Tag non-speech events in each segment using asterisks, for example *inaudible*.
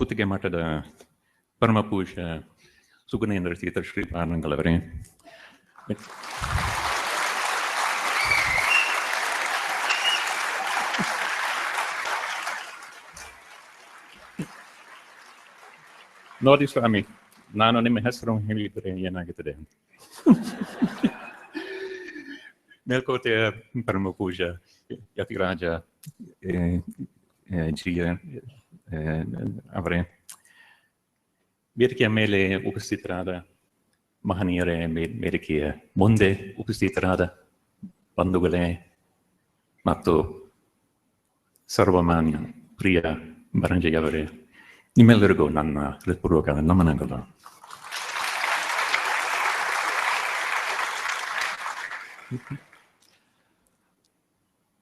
ಪುತ್ತಿಗೆ ಮಠದ ಪರಮಪೂಜ ಸುಗುಣೇಂದ್ರ ತೀರ್ಥ ಶ್ರೀ ಪಾರಂಗಳವರೇ ನೋಡಿ ಸ್ವಾಮಿ, ನಾನು ನಿಮ್ಮ ಹೆಸರು ಹೇಳಿದರೆ ಏನಾಗುತ್ತದೆ ಮೇಲ್ಕೋಟೆಯ ಪರಮ ಪೂಜ ಯತಿರಾಜ ಜಿಯ ಏ, ಅವರೇ ವೇದಿಕೆಯ ಮೇಲೆ ಉಪಸ್ಥಿತರಾದ ಮಹನೀಯರೇ ಮೇ- ವೇದಿಕೆಯ ಮುಂದೆ ಉಪಸ್ಥಿತರಾದ ಬಂಧುಗಳೇ ಮತ್ತು ಸರ್ವಮಾನ್ಯ ಪ್ರಿಯ ಬರಂಜೆಯವರೇ ನಿಮ್ಮೆಲ್ಲರಿಗೂ ನನ್ನ ಹೃತ್ಪೂರ್ವಕ ನಮನಗಳು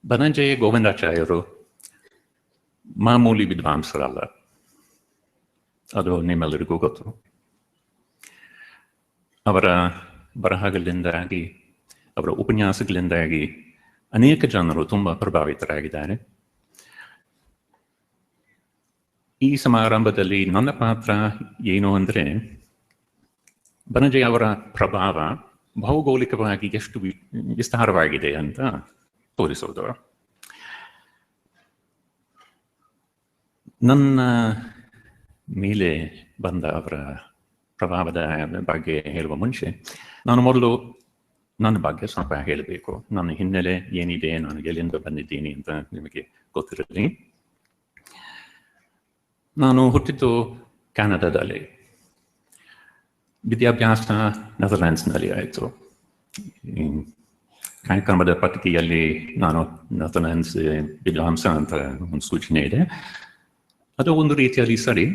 ಬನಂಜಯ ಗೋವಿಂದಾಚಾರ್ಯರು ಮಾಮೂಲಿ ವಿದ್ವಾಂಸರಲ್ಲ ಅದು ನಿಮ್ಮೆಲ್ಲರಿಗೂ ಗೊತ್ತು ಅವರ ಬರಹಗಳಿಂದಾಗಿ ಅವರ ಉಪನ್ಯಾಸಗಳಿಂದಾಗಿ ಅನೇಕ ಜನರು ತುಂಬ ಪ್ರಭಾವಿತರಾಗಿದ್ದಾರೆ ಈ ಸಮಾರಂಭದಲ್ಲಿ ನನ್ನ ಪಾತ್ರ ಏನು ಅಂದರೆ ಬನಜಯ ಅವರ ಪ್ರಭಾವ ಭೌಗೋಳಿಕವಾಗಿ ಎಷ್ಟು ವಿಸ್ತಾರವಾಗಿದೆ ಅಂತ ತೋರಿಸೋದು ನನ್ನ ಮೇಲೆ ಬಂದ ಅವರ ಪ್ರಭಾವದ ಬಗ್ಗೆ ಹೇಳುವ ಮುಂಚೆ ನಾನು ಮೊದಲು ನನ್ನ ಬಗ್ಗೆ ಸ್ವಲ್ಪ ಹೇಳಬೇಕು. ನನ್ನ ಹಿನ್ನೆಲೆ ಏನಿದೆ, ನಾನು ಎಲ್ಲಿಂದ ಬಂದಿದ್ದೀನಿ ಅಂತ ನಿಮಗೆ ಗೊತ್ತಿರಲಿ. ನಾನು ಹುಟ್ಟಿದ್ದು ಕ್ಯಾನಡಾದಲ್ಲಿ ವಿದ್ಯಾಭ್ಯಾಸ ನೆದರ್ಲ್ಯಾಂಡ್ಸ್ನಲ್ಲಿ ಆಯಿತು. ಕಾರ್ಯಕ್ರಮದ ಪತ್ರಿಕೆಯಲ್ಲಿ ನಾನು ನೆದರ್ಲ್ಯಾಂಡ್ಸ್ ವಿದ್ವಾಂಸ ಅಂತ ಒಂದು ಸೂಚನೆ ಇದೆ. ಅದು ಒಂದು ರೀತಿಯಲ್ಲಿ ಸರಿ.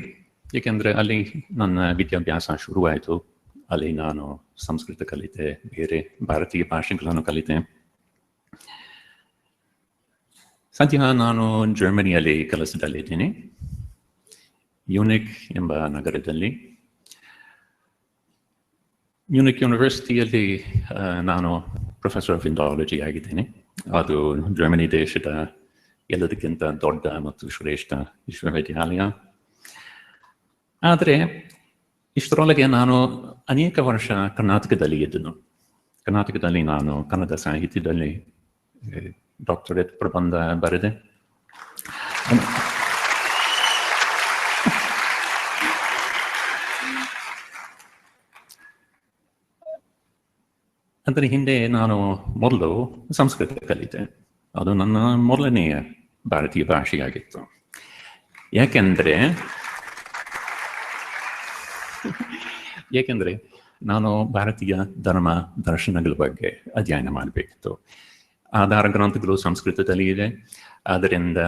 ಏಕೆಂದರೆ ಅಲ್ಲಿ ನನ್ನ ವಿದ್ಯಾಭ್ಯಾಸ ಶುರುವಾಯಿತು. ಅಲ್ಲಿ ನಾನು ಸಂಸ್ಕೃತ ಕಲಿತೆ, ಬೇರೆ ಭಾರತೀಯ ಭಾಷೆಗಳನ್ನು ಕಲಿತೆ. ಸದ್ಯ ನಾನು ಜರ್ಮನಿಯಲ್ಲಿ ಕೆಲಸದಲ್ಲಿದ್ದೀನಿ. ಯುನಿಕ್ ಎಂಬ ನಗರದಲ್ಲಿ. ಯುನಿಕ್ ಯೂನಿವರ್ಸಿಟಿಯಲ್ಲಿ ನಾನು ಪ್ರೊಫೆಸರ್ ಆಫ್ ಇಂಡಾಲಜಿ ಆಗಿದ್ದೇನೆ. ಅದು ಜರ್ಮನಿ ದೇಶದ ಎಲ್ಲದಕ್ಕಿಂತ ದೊಡ್ಡ ಮತ್ತು ಶ್ರೇಷ್ಠ ವಿಶ್ವವಿದ್ಯಾಲಯ ಆದರೆ ಇಷ್ಟರೊಳಗೆ ನಾನು ಅನೇಕ ವರ್ಷ ಕರ್ನಾಟಕದಲ್ಲಿ ಇದ್ದನು. ಕರ್ನಾಟಕದಲ್ಲಿ ನಾನು ಕನ್ನಡ ಸಾಹಿತ್ಯದಲ್ಲಿ ಡಾಕ್ಟರೇಟ್ ಪ್ರಬಂಧ ಬರೆದೆ. ಅದರ ಹಿಂದೆ ನಾನು ಮೊದಲು ಸಂಸ್ಕೃತ ಕಲಿತೆ ಅದು ನನ್ನ ಮೊದಲನೆಯ ಭಾರತೀಯ ಭಾಷೆಯಾಗಿತ್ತು ಯಾಕೆಂದರೆ ಏಕೆಂದರೆ ನಾನು ಭಾರತೀಯ ಧರ್ಮ ದರ್ಶನಗಳ ಬಗ್ಗೆ ಅಧ್ಯಯನ ಮಾಡಬೇಕಿತ್ತು. ಆಧಾರ ಗ್ರಂಥಗಳು ಸಂಸ್ಕೃತದಲ್ಲಿ ಇದೆ. ಆದ್ದರಿಂದ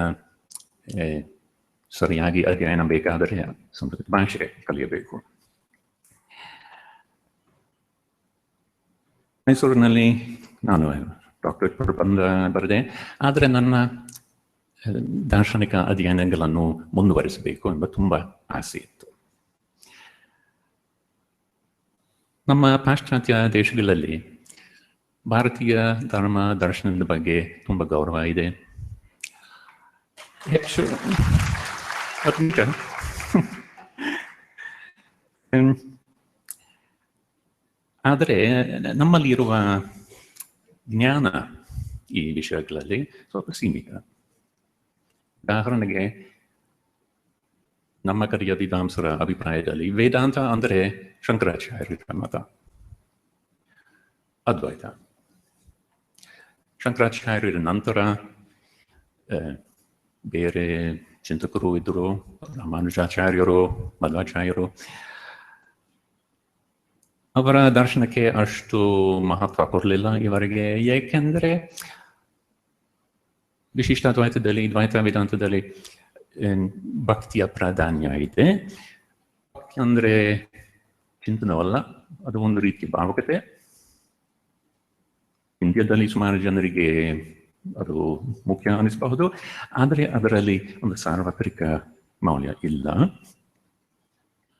ಸರಿಯಾಗಿ ಅಧ್ಯಯನ ಬೇಕಾದರೆ ಸಂಸ್ಕೃತ ಭಾಷೆ ಕಲಿಯಬೇಕು. ಮೈಸೂರಿನಲ್ಲಿ ನಾನು ಡಾಕ್ಟರೇಟ್ ಪ್ರಬಂಧ ಬರೆದೆ ಆದರೆ ನನ್ನ ದಾರ್ಶನಿಕ ಅಧ್ಯಯನಗಳನ್ನು ಮುಂದುವರಿಸಬೇಕು ಎಂಬ ತುಂಬ ಆಸೆ ಇತ್ತು. ನಮ್ಮ ಪಾಶ್ಚಾತ್ಯ ದೇಶಗಳಲ್ಲಿ ಭಾರತೀಯ ಧರ್ಮ ದರ್ಶನದ ಬಗ್ಗೆ ತುಂಬ ಗೌರವ ಇದೆ. *laughs* ಹೆಚ್ಚು. ಆದರೆ ನಮ್ಮಲ್ಲಿರುವ ಜ್ಞಾನ ಈ ವಿಷಯಗಳಲ್ಲಿ ಸ್ವಲ್ಪ ಸೀಮಿತ. ಉದಾಹರಣೆಗೆ ನಮ್ಮ ಕರಿಯ ವಿದ್ವಾಂಸರ ಅಭಿಪ್ರಾಯದಲ್ಲಿ ವೇದಾಂತ ಅಂದರೆ ಶಂಕರಾಚಾರ್ಯರ ಮತ ಅದ್ವೈತ ಶಂಕರಾಚಾರ್ಯರ ನಂತರ ಬೇರೆ ಚಿಂತಕರು ಇದ್ದರು ರಾಮಾನುಜಾಚಾರ್ಯರು ಮಧ್ವಾಚಾರ್ಯರು ಅವರ ದರ್ಶನಕ್ಕೆ ಅಷ್ಟು ಮಹತ್ವ ಕೊಡಲಿಲ್ಲ ಇವರಿಗೆ ಏಕೆಂದರೆ ವಿಶಿಷ್ಟ ದ್ವೈತದಲ್ಲಿ ದ್ವೈತ ವೇದಾಂತದಲ್ಲಿ ಭಕ್ತಿಯ ಪ್ರಾಧಾನ್ಯ ಇದೆ ಭಕ್ತಿ ಅಂದರೆ ಚಿಂತನವಲ್ಲ ಅದು ಒಂದು ರೀತಿ ಭಾವುಕತೆ ಇಂಡಿಯಾದಲ್ಲಿ ಸುಮಾರು ಜನರಿಗೆ ಅದು ಮುಖ್ಯ ಅನಿಸಬಹುದು ಆದರೆ ಅದರಲ್ಲಿ ಒಂದು ಸಾರ್ವತ್ರಿಕ ಮೌಲ್ಯ ಇಲ್ಲ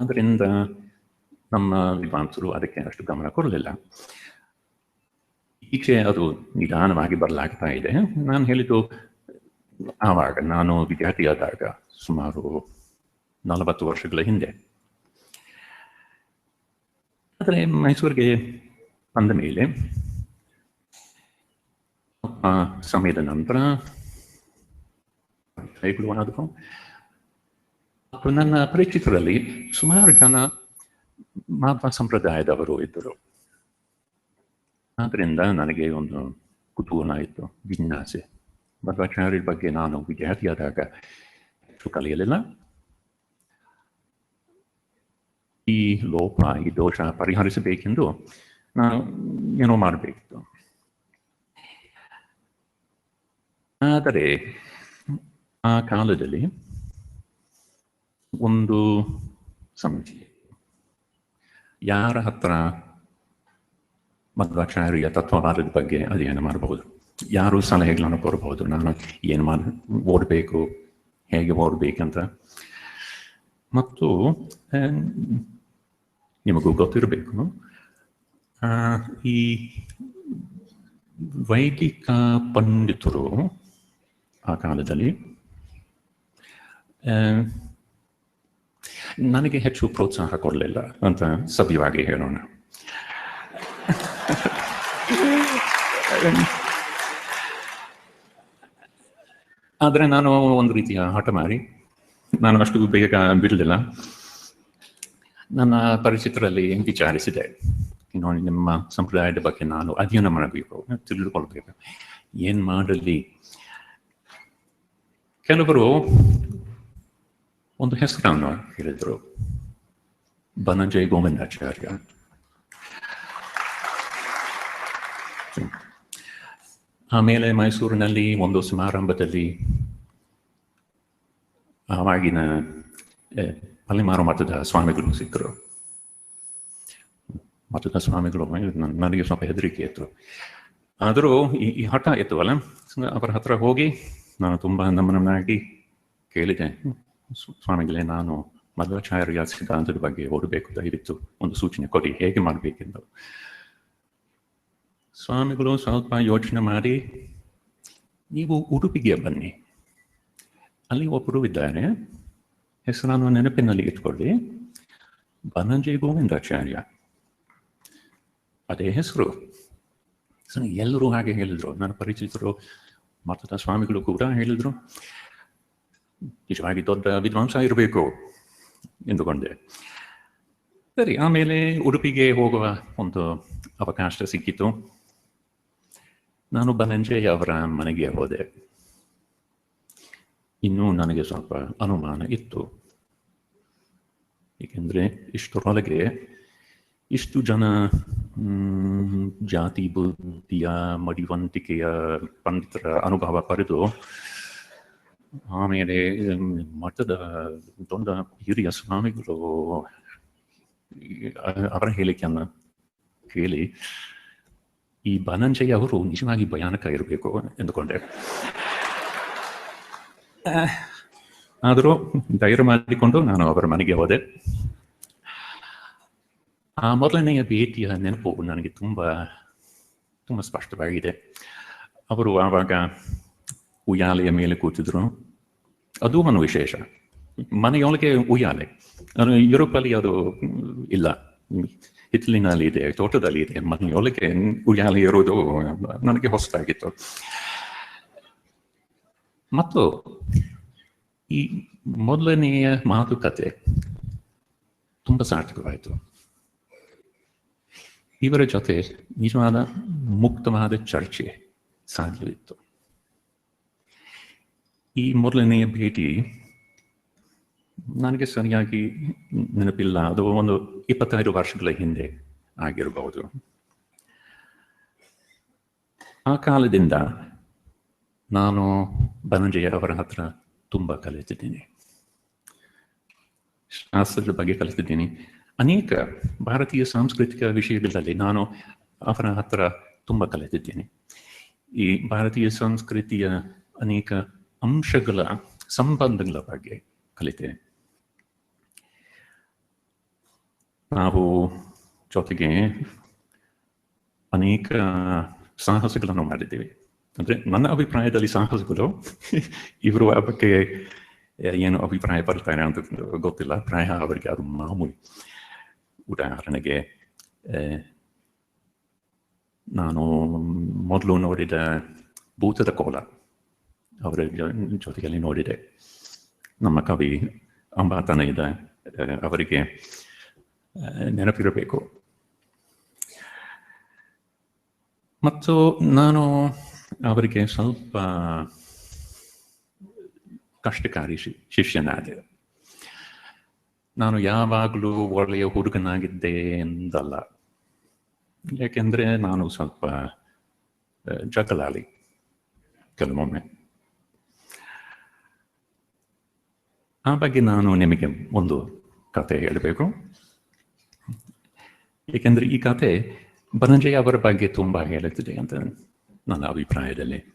ಅದರಿಂದ ನಮ್ಮ ವಿದ್ವಾಂಸರು ಅದಕ್ಕೆ ಅಷ್ಟು ಗಮನ ಕೊಡಲಿಲ್ಲ ಈಚೆ ಅದು ನಿಧಾನವಾಗಿ ಬರಲಾಗ್ತಾ ಇದೆ. ನಾನು ಹೇಳಿದ್ದು, ಆವಾಗ ನಾನು ವಿದ್ಯಾರ್ಥಿಯಾದಾಗ ಸುಮಾರು ನಲವತ್ತು ವರ್ಷಗಳ ಹಿಂದೆ. ಆದರೆ ಮೈಸೂರಿಗೆ ಬಂದ ಮೇಲೆ, ಆ ಸಮಯದ ನಂತರ ನನ್ನ ಪರಿಚಿತರಲ್ಲಿ ಸುಮಾರು ಜನ ಮಾಧ್ವ ಸಂಪ್ರದಾಯದವರು ಇದ್ದರು. ಆದ್ದರಿಂದ ನನಗೆ ಒಂದು ಕುತೂಹಲ ಆಯಿತು. ಜಿಜ್ಞಾಸೆ ಮಧ್ವಾಚಾರ್ಯರ ಬಗ್ಗೆ ನಾನು ವಿದ್ಯಾರ್ಥಿಯಾದಾಗ ಕಲಿಯಲಿಲ್ಲ. ಈ ಲೋಪ, ಈ ದೋಷ ಪರಿಹರಿಸಬೇಕೆಂದು ನಾನು ಏನೋ ಮಾಡಬೇಕಿತ್ತು. ಆದರೆ ಆ ಕಾಲದಲ್ಲಿ ಒಂದು ಸಮಸ್ಯೆ ಯಾರ ಹತ್ರ ಮಧ್ವಾಚಾರ್ಯ ತತ್ವವಾದದ ಬಗ್ಗೆ ಅಧ್ಯಯನ ಮಾಡಬಹುದು. ಯಾರು ಸಲಹೆಗಳನ್ನು ಕೊಡಬಹುದು? ನಾನು ಏನು ಮಾಡ, ಓದಬೇಕು? ಹೇಗೆ ಓದಬೇಕಂತ. ಮತ್ತು ನಿಮಗೂ ಗೊತ್ತಿರಬೇಕು. ಈ ವೈದಿಕ ಪಂಡಿತರು ಆ ಕಾಲದಲ್ಲಿ ನನಗೆ ಹೆಚ್ಚು ಪ್ರೋತ್ಸಾಹ ಕೊಡಲಿಲ್ಲ ಅಂತ ಸಭ್ಯವಾಗಿ ಹೇಳೋಣ. ಆದರೆ ನಾನು ಒಂದು ರೀತಿಯ ಹಠ ಮಾಡಿ, ನಾನು ಅಷ್ಟು ಬೇಗ ಬಿಡಲಿಲ್ಲ. ನನ್ನ ಪರಿಚಿತರಲ್ಲಿ ವಿಚಾರಿಸಿದೆ ನೋಡಿ, ನಿಮ್ಮ ಸಂಪ್ರದಾಯದ ಬಗ್ಗೆ ನಾನು ಅಧ್ಯಯನ ಮಾಡಬೇಕು, ತಿಳಿದುಕೊಳ್ಬೇಕು. ಏನು ಮಾಡಲಿ? ಕೆಲವರು ಒಂದು ಹೆಸರನ್ನು ಹೇಳಿದರು. ಬನಂಜಯ್ ಗೋವಿಂದಾಚಾರ್ಯ. ಆಮೇಲೆ ಮೈಸೂರಿನಲ್ಲಿ ಒಂದು ಸಮಾರಂಭದಲ್ಲಿ ಆವಾಗಿನ ಪಲ್ಲಿಮಾರು ಮಠದ ಸ್ವಾಮಿಗಳು ಸಿಕ್ಕರು. ಮಠದ ಸ್ವಾಮಿಗಳು ನನಗೆ ಸ್ವಲ್ಪ ಹೆದರಿಕೆ ಇತ್ತು. ಆದರೂ ಈ ಈ ಹಠ ಅಲ್ಲ? ಅವರ ಹತ್ರ ಹೋಗಿ ನಾನು ತುಂಬ ನಮ್ಮನಾಗಿ ಕೇಳಿದೆ. ಸ್ವ- ಸ್ವಾಮಿಗಳೇ, ನಾನು ಮಧ್ವಾಚಾರ್ಯ ಸಿದ್ಧಾಂತದ ಬಗ್ಗೆ ಓದಬೇಕು. ದಯವಿತ್ತು ಒಂದು ಸೂಚನೆ ಕೊಡಿ. ಹೇಗೆ ಮಾಡಬೇಕೆಂದು. ಸ್ವಾಮಿಗಳು ಸ್ವಲ್ಪ ಯೋಚನೆ ಮಾಡಿ, ನೀವು ಉಡುಪಿಗೆ ಬನ್ನಿ. ಅಲ್ಲಿ ಒಬ್ಬರು ಇದ್ದಾರೆ. ಹೆಸರನ್ನು ನೆನಪಿನಲ್ಲಿ ಇಟ್ಕೊಳ್ಳಿ. ಬನಂಜಿ ಗೋವಿಂದಾಚಾರ್ಯ. ಅದೇ ಹೆಸರು. ಎಲ್ಲರೂ ಹಾಗೆ ಹೇಳಿದ್ರು. ನನ್ನ ಪರಿಚಿತರು, ಮಠದ ಸ್ವಾಮಿಗಳು ಕೂಡ ಹೇಳಿದ್ರು. ನಿಜವಾಗಿ ದೊಡ್ಡ ವಿದ್ವಾಂಸ ಇರಬೇಕು ಎಂದುಕೊಂಡೆ. ಸರಿ, ಆಮೇಲೆ ಉಡುಪಿಗೆ ಹೋಗುವ ಒಂದು ಅವಕಾಶ ಸಿಕ್ಕಿತು. ನಾನು ಬನಂಜಯ ಅವರ ಮನೆಗೆ ಹೋದೆ. ಇನ್ನೂ ನನಗೆ ಸ್ವಲ್ಪ ಅನುಮಾನ ಇತ್ತು. ಏಕೆಂದರೆ ಇಷ್ಟರೊಳಗೆ ಇಷ್ಟು ಜನ ಜಾತಿ, ಬುದ್ಧಿಯ, ಮಡಿವಂತಿಕೆಯ ಪಂಡಿತರ ಅನುಭವ ಪಡೆದು ಆಮೇಲೆ ಮಠದ ದೊಡ್ಡ ಹಿರಿಯ ಸ್ವಾಮಿಗಳು ಅವರ ಹೇಳಿಕೆಯನ್ನು ಕೇಳಿ ಈ ಬನಂಜಯ ಅವರು ನಿಜವಾಗಿ ಭಯಾನಕ ಇರಬೇಕು ಎಂದುಕೊಂಡೆ. ಆದರೂ ಧೈರ್ಯ ಮಾಡಿಕೊಂಡು ನಾನು ಅವರ ಮನೆಗೆ ಹೋದೆ. ಆ ಮೊದಲನೆಯ ಭೇಟಿಯ ನೆನಪು ನನಗೆ ತುಂಬ ತುಂಬ ಸ್ಪಷ್ಟವಾಗಿದೆ. ಅವರು ಆವಾಗ ಉಯ್ಯಾಲೆಯ ಮೇಲೆ ಕೂತಿದ್ರು. ಅದು ಒಂದು ವಿಶೇಷ. ಮನೆಯೊಳಗೆ ಉಯ್ಯಾಲೆ. ಯುರೋಪಲ್ಲಿ ಅದು ಇಲ್ಲ. ಹಿತ್ತಲಿನಲ್ಲಿ ಇದೆ ತೋಟದಲ್ಲಿ ಇದೆ ಮನೆಯೊಳಗೆ ಉಯ್ಯಾಲೆ ಇರೋದು ನನಗೆ ಹೊಸದಾಗಿತ್ತು ಮತ್ತು ಈ ಮೊದಲನೆಯ ಮಾತುಕತೆ ತುಂಬ ಸಾರ್ಥಕವಾಯಿತು ಇವರ ಜೊತೆ ನಿಜವಾದ ಮುಕ್ತವಾದ ಚರ್ಚೆ ಸಾಧ್ಯವಿತ್ತು ಈ ಮೊದಲನೆಯ ಭೇಟಿ ನನಗೆ ಸರಿಯಾಗಿ ನೆನಪಿಲ್ಲ. ಅದು ಒಂದು ಇಪ್ಪತ್ತೈದು ವರ್ಷಗಳ ಹಿಂದೆ ಆಗಿರಬಹುದು. ಆ ಕಾಲದಿಂದ ನಾನು ಬನಂಜಯ ಅವರ ಹತ್ರ ತುಂಬ ಕಲಿತಿದ್ದೀನಿ. ಶಾಸ್ತ್ರದ ಬಗ್ಗೆ ಕಲಿತಿದ್ದೀನಿ. ಅನೇಕ ಭಾರತೀಯ ಸಾಂಸ್ಕೃತಿಕ ವಿಷಯಗಳಲ್ಲಿ ನಾನು ಅವರ ಹತ್ರ ತುಂಬ ಕಲಿತಿದ್ದೀನಿ. ಈ ಭಾರತೀಯ ಸಂಸ್ಕೃತಿಯ ಅನೇಕ ಅಂಶಗಳ ಸಂಬಂಧಗಳ ಬಗ್ಗೆ ಕಲಿತೆ. ನಾವು ಜೊತೆಗೆ ಅನೇಕ ಸಾಹಸಗಳನ್ನು ಮಾಡಿದ್ದೀವಿ. ಅಂದರೆ ನನ್ನ ಅಭಿಪ್ರಾಯದಲ್ಲಿ ಸಾಹಸಗಳು *laughs* ಇವರು ಆ ಬಗ್ಗೆ ಏನು ಅಭಿಪ್ರಾಯ ಪಡ್ತಾರೆ ಅಂತ ಗೊತ್ತಿಲ್ಲ. ಪ್ರಾಯ ಅವರಿಗೆ ಅದು ಮಾಮೂಲಿ. ಉದಾಹರಣೆಗೆ ನಾನು ಮೊದಲು ನೋಡಿದ ಭೂತದ ಕೋಲ. ಅವರ ಜೊತೆಯಲ್ಲಿ ನೋಡಿದೆ. ನಮ್ಮ ಕವಿ ಅಂಬಾತನ ಇದೆ ಅವರಿಗೆ ನೆನಪಿರಬೇಕು. ಮತ್ತು ನಾನು ಅವರಿಗೆ ಸ್ವಲ್ಪ ಕಷ್ಟಕಾರಿ ಶಿ- ಶಿಷ್ಯನಾದೆ. ನಾನು ಯಾವಾಗಲೂ ಒಳ್ಳೆಯ ಹುಡುಗನಾಗಿದ್ದೆ ಎಂದಲ್ಲ. ಯಾಕೆಂದ್ರೆ ನಾನು ಸ್ವಲ್ಪ ಜಕಲಾಲಿ ಕೆಲವೊಮ್ಮೆ. ಆ ಬಗ್ಗೆ ನಾನು ನಿಮಗೆ ಒಂದು ಕತೆ ಹೇಳಬೇಕು. ಏಕೆಂದ್ರೆ ಈ ಕತೆ ಬನಂಜಯ ಅವರ ಬಗ್ಗೆ ತುಂಬಾ ಹೇಳುತ್ತಿದೆ ಅಂತ ನನ್ನ ಅಭಿಪ್ರಾಯದಲ್ಲಿ.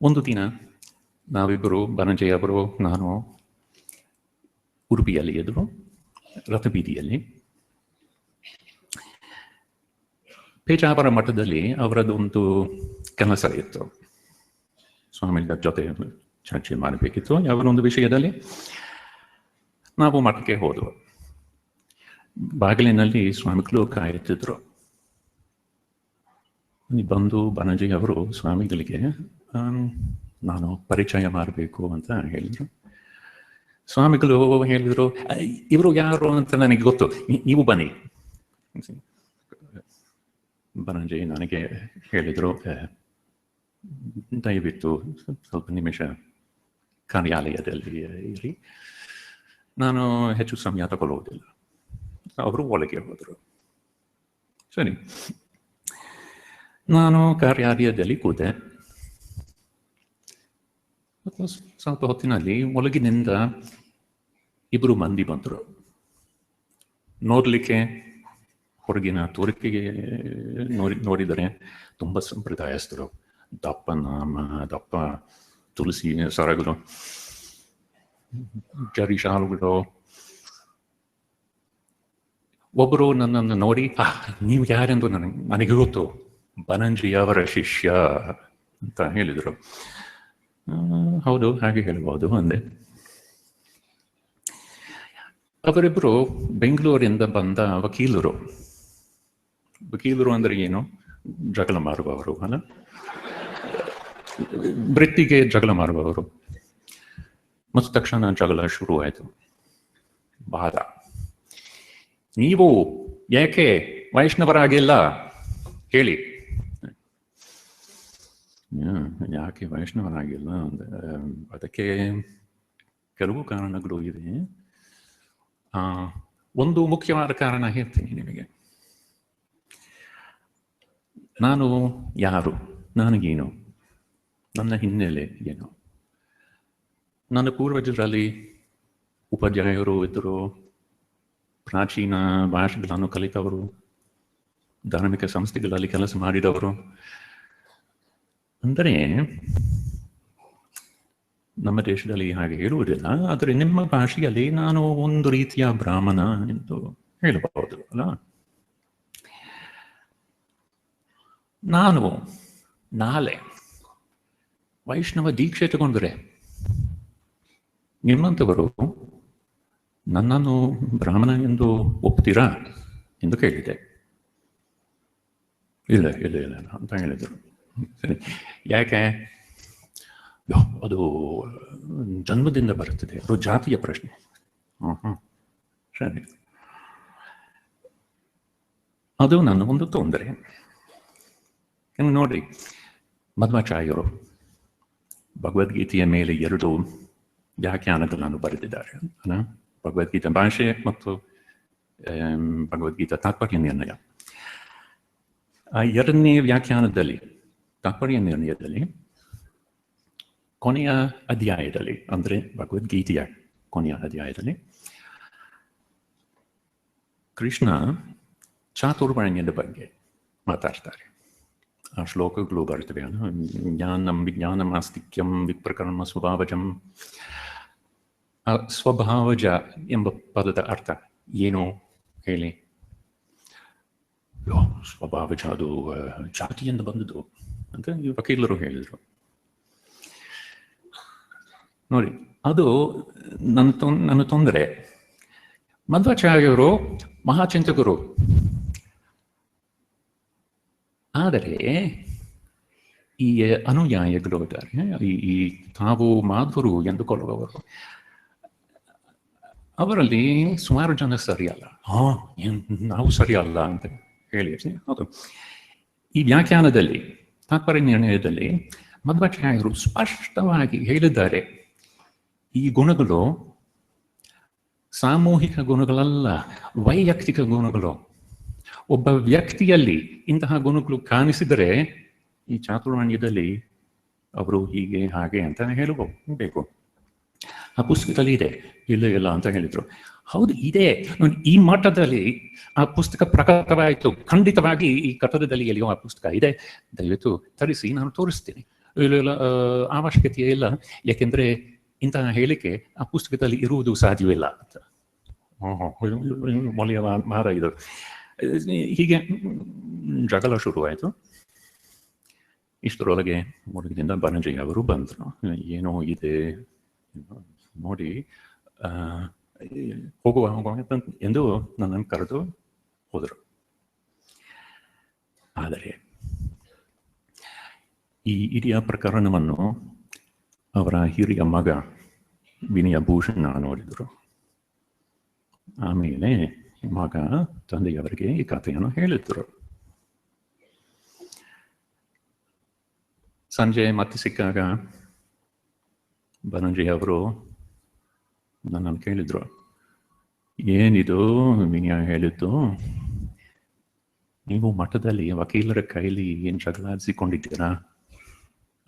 ಒಂದು ದಿನ ನಾವಿಬ್ಬರು, ಬನಂಜಯ ಅವರು, ನಾನು ಉಡುಪಿಯಲ್ಲಿ ಎದುರು ರಥಬೀದಿಯಲ್ಲಿ. ಪೇಜಾವರ ಮಠದಲ್ಲಿ ಅವರದೊಂದು ಕೆಲಸ ಇತ್ತು. ಸ್ವಾಮಿಗಳ ಜೊತೆ ಚರ್ಚೆ ಮಾಡಬೇಕಿತ್ತು ಒಂದು ವಿಷಯದಲ್ಲಿ. ನಾವು ಮಠಕ್ಕೆ ಹೋದವು. ಬಾಗಿಲಿನಲ್ಲಿ ಸ್ವಾಮಿಗಳು ಕಾಯುತ್ತಿದ್ರು. ಬಂದು ಬನಜಿ ಅವರು ಸ್ವಾಮಿಗಳಿಗೆ ನಾನು ಪರಿಚಯ ಮಾಡಬೇಕು ಅಂತ ಹೇಳಿದ್ರು. ಸ್ವಾಮಿಗಳು ಹೇಳಿದ್ರು ಇವರು ಯಾರು ಅಂತ ನನಗೆ ಗೊತ್ತು. ನೀವು ಬನ್ನಿ. ಬನಂಜಿ ನನಗೆ ಹೇಳಿದ್ರು "ಆ, ದಯವಿಟ್ಟು ಸ್ವಲ್ಪ ನಿಮಿಷ ಕಾರ್ಯಾಲಯದಲ್ಲಿ ಇರಿ. ನಾನು ಹೆಚ್ಚು ಸಮಯ ತಗೊಳ್ಳುವುದಿಲ್ಲ. ಅವರು ಒಳಗೆ ಹೋದರು. ಸರಿ. ನಾನು ಕಾರ್ಯಾಲಯದಲ್ಲಿ ಕೂತೆ. ಸ್ವಲ್ಪ ಹೊತ್ತಿನಲ್ಲಿ ಒಳಗಿನಿಂದ ಇಬ್ಬರು ಮಂದಿ ಬಂದರು. ನೋಡಲಿಕ್ಕೆ ಹೊರಗಿನ ತೋರಿಕೆಗೆ ನೋಡಿ, ನೋಡಿದರೆ ತುಂಬ ಸಂಪ್ರದಾಯಸ್ಥರು. ದಪ್ಪ ನಾಮ, ದಪ್ಪ ತುಳಸಿ ಸರಗಳು, ಜರಿ ಶಾಲುಗಳು ಒಬ್ಬರು ನನ್ನನ್ನು ನೋಡಿ ನೀವು ಯಾರೆಂದು ನನಗೆ ನನಗೆ ಗೊತ್ತು. ಬನಂಜಿ ಅವರ ಶಿಷ್ಯ ಅಂತ ಹೇಳಿದರು. ಹೌದು, ಹಾಗೆ ಹೇಳ್ಬೋದು ಅಂದೆ. ಅವರಿಬ್ಬರು ಬೆಂಗಳೂರಿಂದ ಬಂದ ವಕೀಲರು. ವಕೀಲರು ಅಂದರೆ ಏನು? ಜಗಳ ಮಾರುವವರು, ಅಲ್ಲ? ವೃತ್ತಿಗೆ ಜಗಳ ಮಾರುವವರು. ಮತ್ತು ತಕ್ಷಣ ಜಗಳ ಶುರುವಾಯಿತು. ವಾದ ನೀವು ಯಾಕೆ ವೈಷ್ಣವರಾಗಿಲ್ಲ? ಹೇಳಿ. ಯಾಕೆ ವೈಷ್ಣವರಾಗಿಲ್ಲ ಅಂದ್ರೆ ಅದಕ್ಕೆ ಕೆಲವು ಕಾರಣಗಳು ಇದೆ. ಆ, ಒಂದು ಮುಖ್ಯವಾದ ಕಾರಣ ಹೇಳ್ತೀನಿ ನಿಮಗೆ. ನಾನು ಯಾರು? ನನಗೇನು? ನನ್ನ ಹಿನ್ನೆಲೆ ಏನು? ನನ್ನ ಪೂರ್ವಜರಲ್ಲಿ ಉಪಾಧ್ಯಾಯರು ಇದ್ದರು ಪ್ರಾಚೀನ ಭಾಷೆಗಳನ್ನು ಕಲಿತವರು, ಧಾರ್ಮಿಕ ಸಂಸ್ಥೆಗಳಲ್ಲಿ ಕೆಲಸ ಮಾಡಿದವರು. ಅಂದರೆ ನಮ್ಮ ದೇಶದಲ್ಲಿ ಹಾಗೆ ಹೇಳುವುದಿಲ್ಲ ಆದರೆ ನಿಮ್ಮ ಭಾಷೆಯಲ್ಲಿ ನಾನು ಒಂದು ರೀತಿಯ ಬ್ರಾಹ್ಮಣ ಎಂದು ಹೇಳಬಹುದು, ಅಲ್ಲ? ನಾನು ನಾಳೆ ವೈಷ್ಣವ ದೀಕ್ಷೆ ತಗೊಂಡ್ರೆ ನಿಮ್ಮಂಥವರು ನನ್ನನ್ನು ಬ್ರಾಹ್ಮಣ ಎಂದು ಒಪ್ತೀರಾ ಎಂದು ಕೇಳಿದೆ ಇಲ್ಲ ಇಲ್ಲ ಇಲ್ಲ ಅಂತ ಹೇಳಿದರು. ಸರಿ. ಯಾಕೆ? ಅದು ಜನ್ಮದಿಂದ ಬರುತ್ತದೆ. ಅದು ಜಾತಿಯ ಪ್ರಶ್ನೆ. ಹ್ಞೂ ಹ್ಞೂ ಸರಿ. ಅದು ನನ್ನ ಒಂದು ತೊಂದರೆ. ಇನ್ನು ನೋಡಿ ಮಧ್ವಾಚಾರ್ಯರು ಭಗವದ್ಗೀತೆಯ ಮೇಲೆ ಎರಡು ವ್ಯಾಖ್ಯಾನಗಳನ್ನು ಬರೆದಿದ್ದಾರೆ. ಅಲ್ಲ? ಭಗವದ್ಗೀತೆ ಭಾಷೆ ಮತ್ತು ಆಮ್, ಭಗವದ್ಗೀತಾ ತಾತ್ಪರ್ಯ ನಿರ್ಣಯ ಆ ಎರಡನೇ ವ್ಯಾಖ್ಯಾನದಲ್ಲಿ ತಾತ್ಪರ್ಯ ನಿರ್ಣಯದಲ್ಲಿ ಕೊನೆಯ ಅಧ್ಯಾಯದಲ್ಲಿ ಅಂದರೆ ಭಗವದ್ಗೀತೆಯ ಕೊನೆಯ ಅಧ್ಯಾಯದಲ್ಲಿ ಕೃಷ್ಣ ಚಾತುರ್ವರ್ಣ್ಯದ ಬಗ್ಗೆ ಮಾತಾಡ್ತಾರೆ ಆ ಶ್ಲೋಕಗಳು ಬರ್ತವೆ ಅಲ್ಲ ಜ್ಞಾನಂ ವಿಜ್ಞಾನಂ ಆಸ್ತಿಕ್ಯಂ ವಿಪ್ರಕರ್ಮ ಸ್ವಭಾವಜಂ ಆ ಸ್ವಭಾವಜ ಎಂಬ ಪದದ ಅರ್ಥ ಏನು ಹೇಳಿ ಸ್ವಭಾವಜ ಅದು ಜಾತಿಯಿಂದ ಬಂದದ್ದು ಅಂತ ಈ ವಕೀಲರು ಹೇಳಿದರು ನೋಡಿ ಅದು ನನ್ನ ತೊಂ ನನ್ನ ತೊಂದರೆ ಮಧ್ವಾಚಾರ್ಯರು ಮಹಾಚಿಂತಕರು ಆದರೆ ಈ ಅನುಯಾಯಿಗಳು ಇದ್ದಾರೆ ಈ ತಾವು ಮಾಧುರು ಎಂದುಕೊಳ್ಳುವವರು ಅವರಲ್ಲಿ ಸುಮಾರು ಜನ ಸರಿಯಲ್ಲ ಹಾ ನಾವು ಸರಿಯಲ್ಲ ಅಂತ ಹೇಳಿ. ಹೌದು. ಈ ವ್ಯಾಖ್ಯಾನದಲ್ಲಿ, ತಾತ್ಪರ್ಯ ನಿರ್ಣಯದಲ್ಲಿ ಮಧ್ವಾಚಾರ್ಯರು ಸ್ಪಷ್ಟವಾಗಿ ಹೇಳಿದ್ದಾರೆ. ಈ ಗುಣಗಳು ಸಾಮೂಹಿಕ ಗುಣಗಳಲ್ಲ, ವೈಯಕ್ತಿಕ ಗುಣಗಳು. ಒಬ್ಬ ವ್ಯಕ್ತಿಯಲ್ಲಿ ಇಂತಹ ಗುಣಗಳು ಕಾಣಿಸಿದರೆ ಈ ಚಾತುರ್ಮಾನ್ಯದಲ್ಲಿ ಅವರು ಹೀಗೆ, ಹಾಗೆ ಅಂತ ಹೇಳಬೇಕು ಆ ಪುಸ್ತಕದಲ್ಲಿ ಇದೆ. ಇಲ್ಲ ಇಲ್ಲ ಅಂತ ಹೇಳಿದ್ರು. ಹೌದು, ಇದೆ. ಈ ಮಟ್ಟದಲ್ಲಿ ಆ ಪುಸ್ತಕ ಪ್ರಕಟವಾಯಿತು. ಖಂಡಿತವಾಗಿ ಈ ಕಟ್ಟಡದಲ್ಲಿ ಎಲ್ಲಿಯೋ ಆ ಪುಸ್ತಕ ಇದೆ. ದಯವಿಟ್ಟು ತರಿಸಿ, ನಾನು ತೋರಿಸ್ತೀನಿ. ಇಲ್ಲ ಇಲ್ಲ ಅವಶ್ಯಕತೆ ಇಲ್ಲ. ಯಾಕೆಂದ್ರೆ ಇಂತಹ ಹೇಳಿಕೆ ಆ ಪುಸ್ತಕದಲ್ಲಿ ಇರುವುದು ಸಾಧ್ಯವಿಲ್ಲ ಅಂತ. ಮೊಲೆಯ ಮಾರ ಇದು. ಹೀಗೆ, ಜಗಳ ಶುರುವಾಯಿತು. ಇಷ್ಟರೊಳಗೆ ಮುರುಗಿನಿಂದ ಬನಂಜಯ್ಯ ಅವರು ಬಂದರು. ಏನೋ ಇದೆ. ನೋಡಿ ಹೋಗುವ ಹೋಗುವ ಎಂದು ನನ್ನನ್ನು ಕರೆದು ಹೋದರು. ಆದರೆ, ಈ ಇಡೀ ಪ್ರಕರಣವನ್ನು ಅವರ ಹಿರಿಯ ಮಗ ವಿನಯ ಭೂಷಣ ನೋಡಿದರು. ಆಮೇಲೆ ಮಗ ತಂದೆಯವರಿಗೆ ಈ ಕಥೆಯನ್ನು ಹೇಳಿದ್ರು ಸಂಜೆ ಮತ್ತೆ ಸಿಕ್ಕಾಗ ಬನಂಜಿ ನನ್ನನ್ನು ಕೇಳಿದ್ರು ಏನಿದು? ವಿನಯ ಹೇಳಿದ್ದು. ನೀವು ಮಠದಲ್ಲಿ ವಕೀಲರ ಕೈಲಿ ಏನು ಜಗಳ ಆಡಿಸಿಕೊಂಡಿದ್ದೀರಾ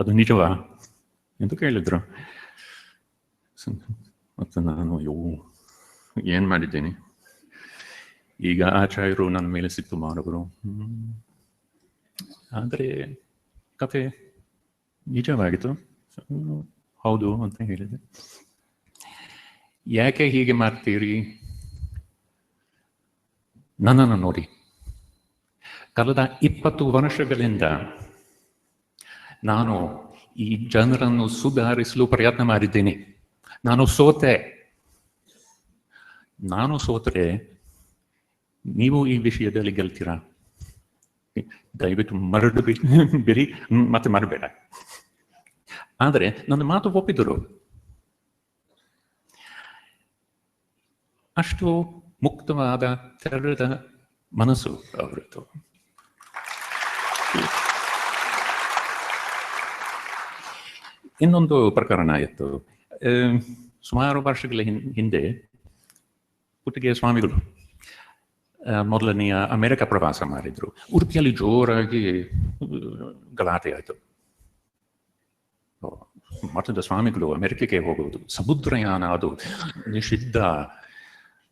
ಅದು ನಿಜವಾ? ಎಂದು ಕೇಳಿದ್ರು. ಮತ್ತು ನಾನು ಅಯ್ಯೋ ಏನು ಮಾಡಿದ್ದೇನೆ? ಈಗ ಆಚಾರ್ಯರು ನನ್ನ ಮೇಲೆ ಸಿಟ್ಟು ಮಾಡೋರು. ಆದರೆ ಕತೆ ನಿಜವಾಗಿತ್ತು. ಹೌದು, ಅಂತ ಹೇಳಿದೆ. ಯಾಕೆ ಹೀಗೆ ಮಾಡ್ತೀರಿ? ನನ್ನನ್ನು ನೋಡಿ. ಕಳೆದ ಇಪ್ಪತ್ತು ವರ್ಷಗಳಿಂದ ನಾನು ಈ ಜನರನ್ನು ಸುಧಾರಿಸಲು ಪ್ರಯತ್ನ ಮಾಡಿದ್ದೀನಿ. ನಾನು ಸೋತೆ. ನಾನು ಸೋತರೆ ನೀವು ಈ ವಿಷಯದಲ್ಲಿ ಗೆಲ್ತೀರಾ? ದಯವಿಟ್ಟು ಮರಡು ಬಿರಿ ಮತ್ತೆ ಮರಬೇಡ. ಆದರೆ ನನ್ನ ಮಾತು ಒಪ್ಪಿದರು ಅಷ್ಟು ಮುಕ್ತವಾದ ತೆರೆದ ಮನಸ್ಸು ಅವರದ್ದು. ಇನ್ನೊಂದು ಪ್ರಕರಣ ಇತ್ತು ಸುಮಾರು ವರ್ಷಗಳ ಹಿಂದೆ ಪುಟ್ಟಿಗೆ ಸ್ವಾಮಿಗಳು ಮೊದಲನೆಯ ಅಮೆರಿಕ ಪ್ರವಾಸ ಮಾಡಿದ್ರು. ಉಡುಪಿಯಲ್ಲಿ ಜೋರಾಗಿ ಗಲಾಟೆ ಆಯಿತು. ಮಠದ ಸ್ವಾಮಿಗಳು ಅಮೆರಿಕಕ್ಕೆ ಹೋಗುವುದು ಸಮುದ್ರಯಾನ ಅದು ನಿಷಿದ್ಧ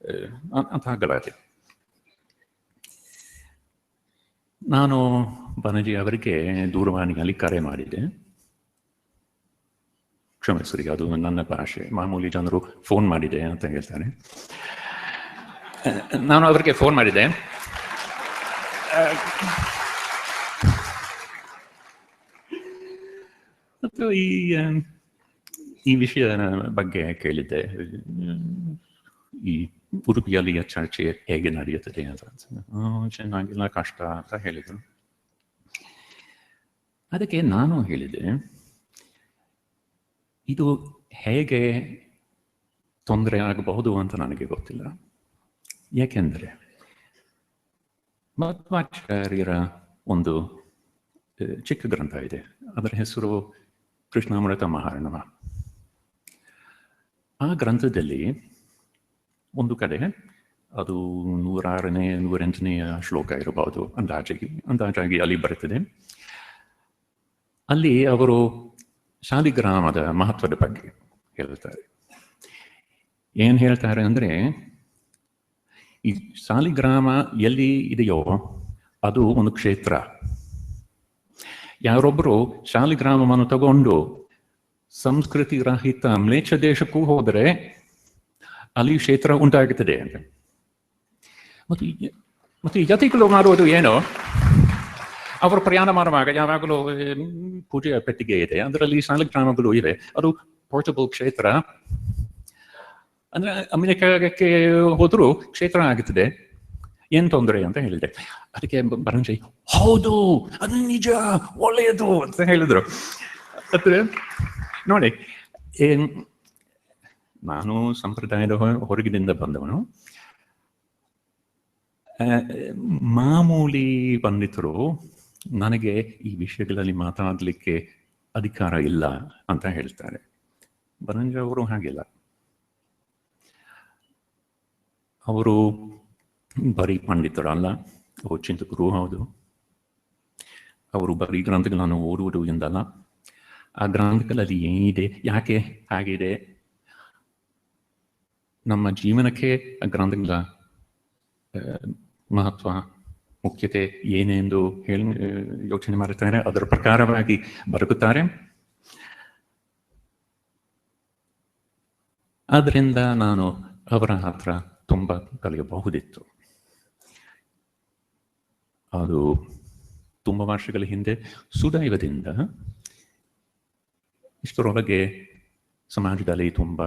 ಆ, ಅ- ಅಂತಹ ಗಲಾಟೆ ನಾನು ಬನಜಿ ಅವರಿಗೆ ದೂರವಾಣಿಯಲ್ಲಿ ಕರೆ ಮಾಡಿದ್ದೆ. ಕ್ಷಮಿಸ್ರಿ ಅದು ನನ್ನ ಭಾಷೆ. ಮಾಮೂಲಿ ಜನರು ಫೋನ್ ಮಾಡಿದೆ ಅಂತ ಹೇಳ್ತಾರೆ. ನಾನು ಅವರಿಗೆ ಫೋನ್ ಮಾಡಿದೆ ಮತ್ತು ಈ ಈ ವಿಷಯದ ಬಗ್ಗೆ ಕೇಳಿದ್ದೆ. ಉಡುಪಿಯಲ್ಲಿಯ ಚರ್ಚೆ ಹೇಗೆ ನಡೆಯುತ್ತದೆ ಅಂತ ಚೆನ್ನಾಗಿಲ್ಲ ಕಷ್ಟ ಅಂತ ಹೇಳಿದರು. ಅದಕ್ಕೆ ನಾನು ಹೇಳಿದೆ, ಇದು ಹೇಗೆ ತೊಂದರೆ ಆಗಬಹುದು ಅಂತ ನನಗೆ ಗೊತ್ತಿಲ್ಲ. ಯಾಕೆಂದರೆ ಮಧ್ವಾಚಾರ್ಯರ ಒಂದು ಚಿಕ್ಕ ಗ್ರಂಥ ಇದೆ. ಅದರ ಹೆಸರು ಕೃಷ್ಣಾಮೃತ ಮಹಾರ್ಣವ. ಆ ಗ್ರಂಥದಲ್ಲಿ ಒಂದು ಕಡೆ ಅದು ನೂರಾರನೇ ನೂರೆಂಟನೆಯ ಶ್ಲೋಕ ಇರಬಹುದು. ಅಂದಾಜಾಗಿ ಅಂದಾಜಾಗಿ ಅಲ್ಲಿ ಬರುತ್ತದೆ. ಅಲ್ಲಿ ಅವರು ಶಾಲಿಗ್ರಾಮದ ಮಹತ್ವದ ಬಗ್ಗೆ ಹೇಳ್ತಾರೆ. ಏನ್ ಹೇಳ್ತಾರೆ ಅಂದ್ರೆ, ಈ ಶಾಲಿಗ್ರಾಮ ಎಲ್ಲಿ ಇದೆಯೋ ಅದು ಒಂದು ಕ್ಷೇತ್ರ. ಯಾರೊಬ್ಬರು ಶಾಲಿಗ್ರಾಮವನ್ನು ತಗೊಂಡು ಸಂಸ್ಕೃತಿ ರಹಿತ ಮ್ಲೇಚ್ಛ ದೇಶಕ್ಕೂ ಹೋದರೆ ಅಲ್ಲಿ ಕ್ಷೇತ್ರ ಉಂಟಾಗುತ್ತದೆ ಅಂತ ಮತ್ತು ಮತ್ತು ಯತಿಗಳು ಮಾಡುವುದು ಏನು ಅವರು ಪ್ರಯಾಣ ಮಾಡುವಾಗ ಯಾವಾಗಲೂ ಪೂಜೆ ಪೂಜೆಯ ಪೆಟ್ಟಿಗೆ ಇದೆ ಅದರಲ್ಲಿ ಶಾಲಿಗ್ರಾಮಗಳು ಇವೆ ಅದು ಪೋರ್ಟಬಲ್ ಕ್ಷೇತ್ರ ಅಂದ್ರೆ ಅಮೆರಿಕಕ್ಕೆ ಹೋದ್ರು ಕ್ಷೇತ್ರ ಆಗುತ್ತದೆ ಏನ್ ತೊಂದರೆ ಅಂತ ಹೇಳಿದೆ ಅದಕ್ಕೆ ಬರಂಜಯ್ ಬರಂಜಿ ಹೌದು ಅದು ನಿಜ ಒಳ್ಳೆಯದು ಅಂತ ಹೇಳಿದ್ರು ಅಂದ್ರೆ ನೋಡಿ ನಾನು ಸಂಪ್ರದಾಯದ ಹೊರಗಿನಿಂದ ಬಂದವನು ಮಾಮೂಲಿ ಪಂಡಿತರು ನನಗೆ ಈ ವಿಷಯಗಳಲ್ಲಿ ಮಾತಾಡಲಿಕ್ಕೆ ಅಧಿಕಾರ ಇಲ್ಲ ಅಂತ ಹೇಳ್ತಾರೆ ಬನಂಜ ಅವರು ಹಾಗಿಲ್ಲ ಅವರು ಬರೀ ಪಂಡಿತರಲ್ಲ ಅವರು ಚಿಂತಕರು ಹೌದು ಅವರು ಬರೀ ಗ್ರಂಥಗಳನ್ನು ಓದುವುದು ಎಂದಲ್ಲ ಆ ಗ್ರಂಥಗಳಲ್ಲಿ ಏನಿದೆ ಯಾಕೆ ಹಾಗಿದೆ ನಮ್ಮ ಜೀವನಕ್ಕೆ ಗ್ರಂಥಗಳ ಮಹತ್ವ, ಮುಖ್ಯತೆ ಏನೆಂದು ಹೇಳಿ ಯೋಚನೆ ಮಾಡುತ್ತಾರೆ. ಅದರ ಪ್ರಕಾರವಾಗಿ ಬದುಕುತ್ತಾರೆ ಆದ್ದರಿಂದ ನಾನು ಅವರ ಹತ್ರ ತುಂಬ ಕಲಿಯಬಹುದಿತ್ತು. ಅದು ತುಂಬ ವರ್ಷಗಳ ಹಿಂದೆ ಸುದೈವದಿಂದ ಇಷ್ಟರೊಳಗೆ ಸಮಾಜದಲ್ಲಿ ತುಂಬ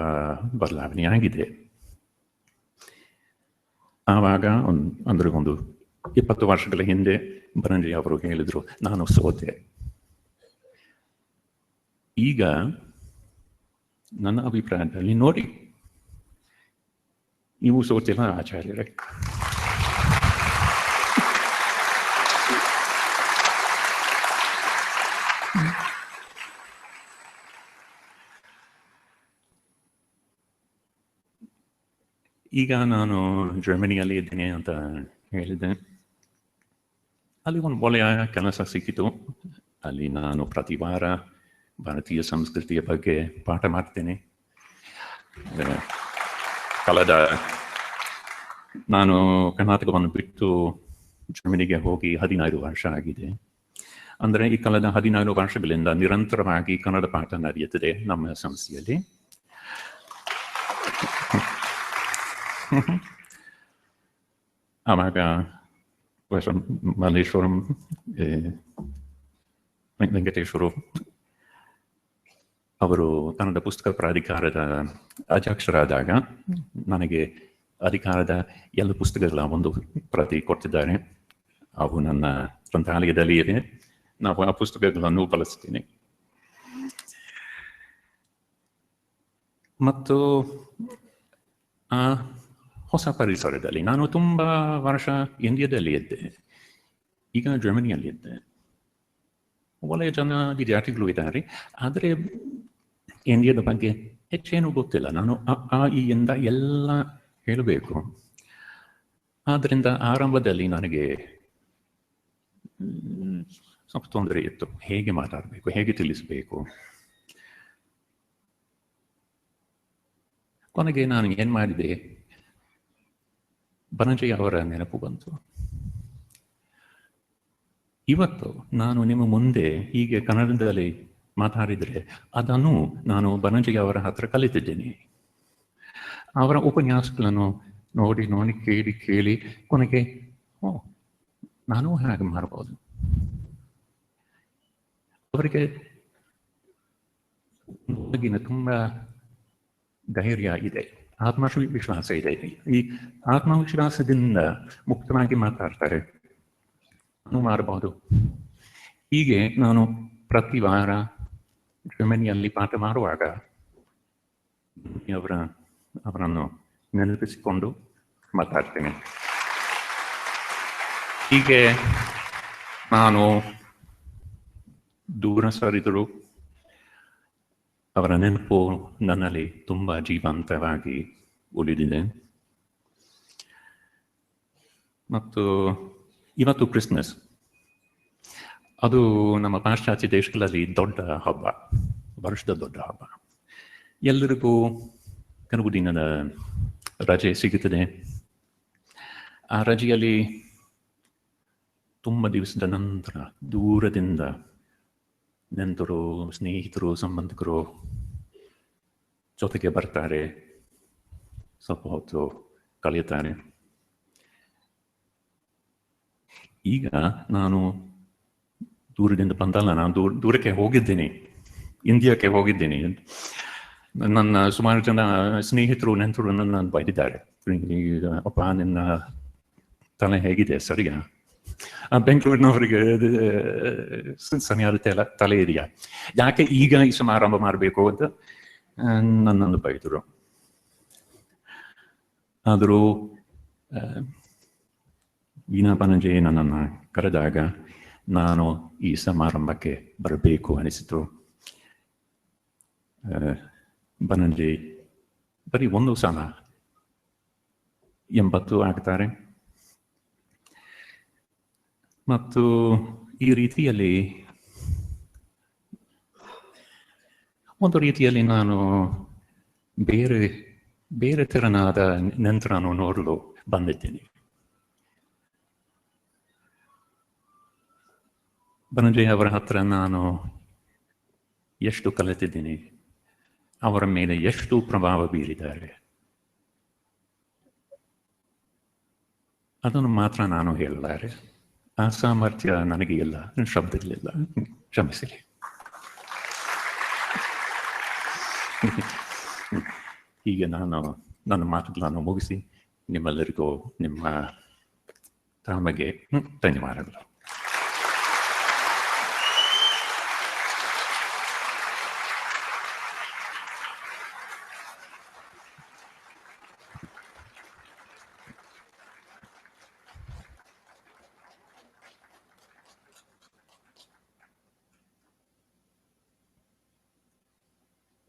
ಬದಲಾವಣೆ ಆಗಿದೆ ಆವಾಗ ಒಂದು ಅಂದ್ರೆ ಒಂದು ಇಪ್ಪತ್ತು ವರ್ಷಗಳ ಹಿಂದೆ ಬರಂಜಿ ಅವರು ಹೇಳಿದರು, ನಾನು ಸೋತೆ. ಈಗ ನನ್ನ ಅಭಿಪ್ರಾಯದಲ್ಲಿ ನೋಡಿ, ನೀವು ಸೋತಿಲ್ಲ ಆಚಾರ್ಯರೇ. ಈಗ ನಾನು ಜರ್ಮನಿಯಲ್ಲಿ ಇದ್ದೇನೆ ಅಂತ ಹೇಳಿದ್ದೆ. ಅಲ್ಲಿ ಒಂದು ಒಳ್ಳೆಯ ಕೆಲಸ ಸಿಕ್ಕಿತು. ಅಲ್ಲಿ ನಾನು ಪ್ರತಿ ವಾರ ಭಾರತೀಯ ಸಂಸ್ಕೃತಿಯ ಬಗ್ಗೆ ಪಾಠ ಮಾಡ್ತೇನೆ. ಕಳೆದ ನಾನು ಕರ್ನಾಟಕವನ್ನು ಬಿಟ್ಟು ಜರ್ಮನಿಗೆ ಹೋಗಿ ಹದಿನೈದು ವರ್ಷ ಆಗಿದೆ. ಅಂದರೆ ಈ ಕಳೆದ ಹದಿನೈದು ವರ್ಷಗಳಿಂದ ನಿರಂತರವಾಗಿ ಕನ್ನಡ ಪಾಠ ನಡೆಯುತ್ತದೆ ನಮ್ಮ ಸಂಸ್ಥೆಯಲ್ಲಿ. ಮಲ್ಲೇಶ್ವರಂ ಏ, ವೆಂ- ವೆಂಕಟೇಶ್ವರು ಅವರು ಕನ್ನಡ ಪುಸ್ತಕ ಪ್ರಾಧಿಕಾರದ ಅಧ್ಯಕ್ಷರಾದಾಗ ನನಗೆ ಅಧಿಕಾರದ ಎಲ್ಲ ಪುಸ್ತಕಗಳ ಒಂದು ಪ್ರತಿ ಕೊಟ್ಟಿದ್ದಾರೆ ಅವು ನನ್ನ ಗ್ರಂಥಾಲಯದಲ್ಲಿ ಇದೆ ನಾವು ಆ ಪುಸ್ತಕಗಳನ್ನು ಬಳಸ್ತೀನಿ ಮತ್ತು ಆ ಹೊಸ ಪರಿಸರದಲ್ಲಿ ನಾನು ತುಂಬ ವರ್ಷ ಇಂಡಿಯಾದಲ್ಲಿ ಇದ್ದೆ. ಈಗ ಜರ್ಮನಿಯಲ್ಲಿ ಇದ್ದೆ. ಒಳ್ಳೆಯ ಜನ ವಿದ್ಯಾರ್ಥಿಗಳು ಇದ್ದಾರೆ. ಆದರೆ ಇಂಡಿಯಾದ ಬಗ್ಗೆ ಹೆಚ್ಚೇನು ಗೊತ್ತಿಲ್ಲ. ನಾನು ಆ ಇಯಿಂದ ಎಲ್ಲ ಹೇಳಬೇಕು. ಆದ್ದರಿಂದ ಆರಂಭದಲ್ಲಿ ನನಗೆ ಸ್ವಲ್ಪ ತೊಂದರೆ ಇತ್ತು. ಹೇಗೆ ಮಾತಾಡಬೇಕು? ಹೇಗೆ ತಿಳಿಸಬೇಕು? ಕೊನೆಗೆ ನಾನು ಏನು ಮಾಡಿದೆ? ಬನಜಿ ಅವರ ನೆನಪು ಬಂತು. ಇವತ್ತು ನಾನು ನಿಮ್ಮ ಮುಂದೆ ಹೀಗೆ ಕನ್ನಡದಲ್ಲಿ ಮಾತಾಡಿದರೆ ಅದನ್ನು ನಾನು ಬನಜಿ ಅವರ ಹತ್ರ ಕಲಿತಿದ್ದೇನೆ. ಅವರ ಉಪನ್ಯಾಸಗಳನ್ನು ನೋಡಿ ನೋಡಿ, ಕೇಳಿ ಕೇಳಿ ಕೊನೆಗೆ, ಓ, ನಾನು ಹಾಗೆ ಮಾಡಬಹುದು ಅವರಿಗೆ ತುಂಬ ತುಂಬಾ ಧೈರ್ಯ ಇದೆ. ಆತ್ಮವಿಶ್ವಾಸ ಇದೆ ಈ ಆತ್ಮವಿಶ್ವಾಸದಿಂದ ಮುಕ್ತವಾಗಿ ಮಾತಾಡ್ತಾರೆ ಮಾಡಬಹುದು ಹೀಗೆ ನಾನು ಪ್ರತಿ ವಾರ ಜರ್ಮನಿಯಲ್ಲಿ ಪಾಠ ಮಾಡುವಾಗ ಅವರ ಅವರನ್ನು ನೆನಪಿಸಿಕೊಂಡು ಮಾತಾಡ್ತೇನೆ ಹೀಗೆ ನಾನು ದೂರ ಸರಿದರು ಅವರ ನೆನಪು ನನ್ನಲ್ಲಿ ತುಂಬ ಜೀವಂತವಾಗಿ ಉಳಿದಿದೆ. ಮತ್ತು ಇವತ್ತು ಕ್ರಿಸ್ಮಸ್. ಅದು ನಮ್ಮ ಪಾಶ್ಚಾತ್ಯ ದೇಶಗಳಲ್ಲಿ ದೊಡ್ಡ ಹಬ್ಬ, ವರ್ಷದ ದೊಡ್ಡ ಹಬ್ಬ. ಎಲ್ಲರಿಗೂ ಕೆಲವು ದಿನದ ರಜೆ ಸಿಗುತ್ತದೆ. ಆ ರಜೆಯಲ್ಲಿ ತುಂಬ ದಿವಸದ ನಂತರ ದೂರದಿಂದ ನೆಂಟರು ಸ್ನೇಹಿತರು ಸಂಬಂಧಿಕರು ಜೊತೆಗೆ ಬರ್ತಾರೆ ಸ್ವಲ್ಪ ಹೊತ್ತು ಈಗ ನಾನು ದೂರದಿಂದ ಬಂದಲ್ಲ ನಾನು ದೂರ ದೂರಕ್ಕೆ ಹೋಗಿದ್ದೀನಿ. ಇಂಡಿಯಾಕ್ಕೆ ಹೋಗಿದ್ದೀನಿ. ನನ್ನ ಸುಮಾರು ಜನ ಸ್ನೇಹಿತರು, ನೆಂಟರು ನನ್ನ ಬೈದಿದ್ದಾರೆ. ಅಪ್ಪ, ನಿನ್ನ ತಲೆ ಹೇಗಿದೆ? ಸರಿಯಾ? ಬೆಂಗಳೂರಿನವರಿಗೆ ಸರಿಯಾದ ತಲೆ ತಲೆ ಇದೆಯಾ ಯಾಕೆ ಈಗ ಈ ಸಮಾರಂಭ ಮಾಡಬೇಕು ಅಂತ ನನ್ನನ್ನು ಬೈದರು ಆದರೂ ವೀಣಾ ಬನಂಜೆ ನನ್ನನ್ನು ಕರೆದಾಗ ನಾನು ಈ ಸಮಾರಂಭಕ್ಕೆ ಬರಬೇಕು ಅನಿಸಿತು ಆ, ಬನಂಜೆ ಬರೀ ಒಂದು ಸಲ ಎಂಬತ್ತು ಆಗ್ತಾರೆ ಮತ್ತು ಈ ರೀತಿಯಲ್ಲಿ ಒಂದು ರೀತಿಯಲ್ಲಿ ನಾನು ಬೇರೆ ಬೇರೆ ತೆರನಾದ ನಂತರನು ನೋಡಲು ಬಂದಿದ್ದೇನೆ. ಬನಂಜಯ್ ಅವರ ಹತ್ರ ನಾನು ಎಷ್ಟು ಕಲಿತಿದ್ದೀನಿ, ಅವರ ಮೇಲೆ ಎಷ್ಟು ಪ್ರಭಾವ ಬೀರಿದ್ದಾರೆ, ಅದನ್ನು ಮಾತ್ರ ನಾನು ಹೇಳಲಾರೆ ಆ ಸಾಮರ್ಥ್ಯ ನನಗೆ ಇಲ್ಲ ಶಬ್ದಗಳಿಲ್ಲ ಕ್ಷಮಿಸಲಿ ಈಗ ನಾನು ನನ್ನ ಮಾತುಗಳನ್ನು ಮುಗಿಸಿ ನಿಮ್ಮೆಲ್ಲರಿಗೂ ನಿಮ್ಮ ತಾಮಗೆ ಧನ್ಯವಾದಗಳು.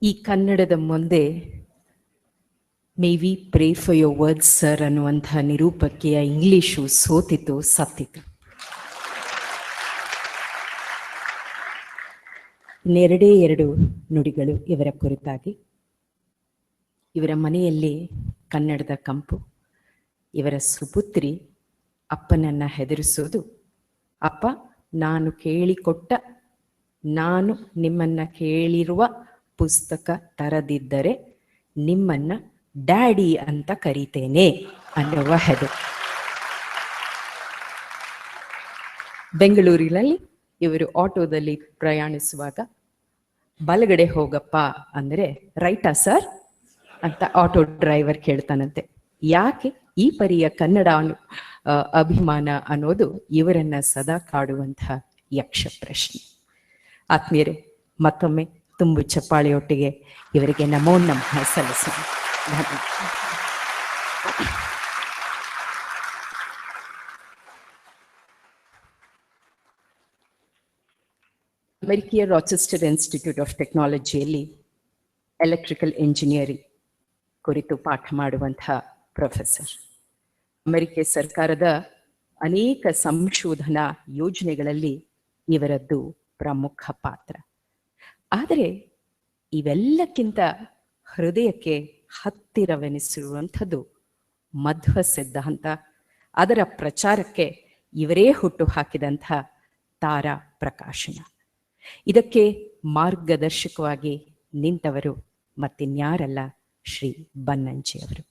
ಈ ಕನ್ನಡದ ಮುಂದೆ may we pray for your words sir ಅನ್ನುವಂಥ ನಿರೂಪಕಿಯ ಇಂಗ್ಲಿಷು ಸೋತಿತು ಸತ್ತಿತು. ಇನ್ನೆರಡೇ ಎರಡು ನುಡಿಗಳು ಇವರ ಕುರಿತಾಗಿ. ಇವರ ಮನೆಯಲ್ಲಿ ಕನ್ನಡದ ಕಂಪು, ಇವರ ಸುಪುತ್ರಿ ಅಪ್ಪನನ್ನ ಹೆದರಿಸೋದು, ಅಪ್ಪ, ನಾನು ಕೇಳಿಕೊಟ್ಟ, ನಾನು ನಿಮ್ಮನ್ನ ಕೇಳಿರುವ ಪುಸ್ತಕ ತರದಿದ್ದರೆ ನಿಮ್ಮನ್ನ ಡ್ಯಾಡಿ ಅಂತ ಕರೀತೇನೆ ಅನ್ನುವ ಹೆದರು ಬೆಂಗಳೂರಿನಲ್ಲಿ ಇವರು ಆಟೋದಲ್ಲಿ ಪ್ರಯಾಣಿಸುವಾಗ, ಬಲಗಡೆ ಹೋಗಪ್ಪ ಅಂದರೆ, ರೈಟಾ ಸರ್? ಅಂತ ಆಟೋ ಡ್ರೈವರ್ ಕೇಳ್ತಾನಂತೆ. ಯಾಕೆ ಈ ಪರಿಯ ಕನ್ನಡ ಅಭಿಮಾನ ಅನ್ನೋದು ಇವರನ್ನ ಸದಾ ಕಾಡುವಂತಹ ಯಕ್ಷ ಪ್ರಶ್ನೆ ಆತ್ಮೀಯರೇ, ಮತ್ತೊಮ್ಮೆ ತುಂಬು ಚಪ್ಪಾಳಿಯೊಟ್ಟಿಗೆ ಇವರಿಗೆ ನಮೋ ನಮಃ ಸಲ್ಲಿಸೋಣ. ಅಮೆರಿಕೆಯ ರಾಚೆಸ್ಟರ್ ಇನ್ಸ್ಟಿಟ್ಯೂಟ್ ಆಫ್ ಟೆಕ್ನಾಲಜಿಯಲ್ಲಿ ಎಲೆಕ್ಟ್ರಿಕಲ್ ಇಂಜಿನಿಯರಿಂಗ್ ಕುರಿತು ಪಾಠ ಮಾಡುವಂತಹ ಪ್ರೊಫೆಸರ್ ಅಮೆರಿಕ ಸರ್ಕಾರದ ಅನೇಕ ಸಂಶೋಧನಾ ಯೋಜನೆಗಳಲ್ಲಿ ಇವರದ್ದು ಪ್ರಮುಖ ಪಾತ್ರ ಆದರೆ ಇವೆಲ್ಲಕ್ಕಿಂತ ಹೃದಯಕ್ಕೆ ಹತ್ತಿರವೆನಿಸಿರುವಂಥದ್ದು ಮಧ್ವ ಸಿದ್ಧಾಂತ ಅದರ ಪ್ರಚಾರಕ್ಕೆ ಇವರೇ ಹುಟ್ಟು ಹಾಕಿದಂಥ ತಾರಾ ಪ್ರಕಾಶನ ಇದಕ್ಕೆ ಮಾರ್ಗದರ್ಶಕವಾಗಿ ನಿಂತವರು ಮತ್ತಿನ್ಯಾರಲ್ಲ ಶ್ರೀ ಬನ್ನಂಜಿಯವರು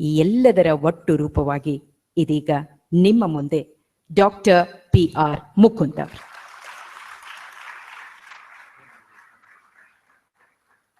ಈ ಎಲ್ಲದರ ಒಟ್ಟು ರೂಪವಾಗಿ ಇದೀಗ ನಿಮ್ಮ ಮುಂದೆ ಡಾಕ್ಟರ್ ಪಿ ಆರ್ ಮುಕುಂದ್ ಅವರು.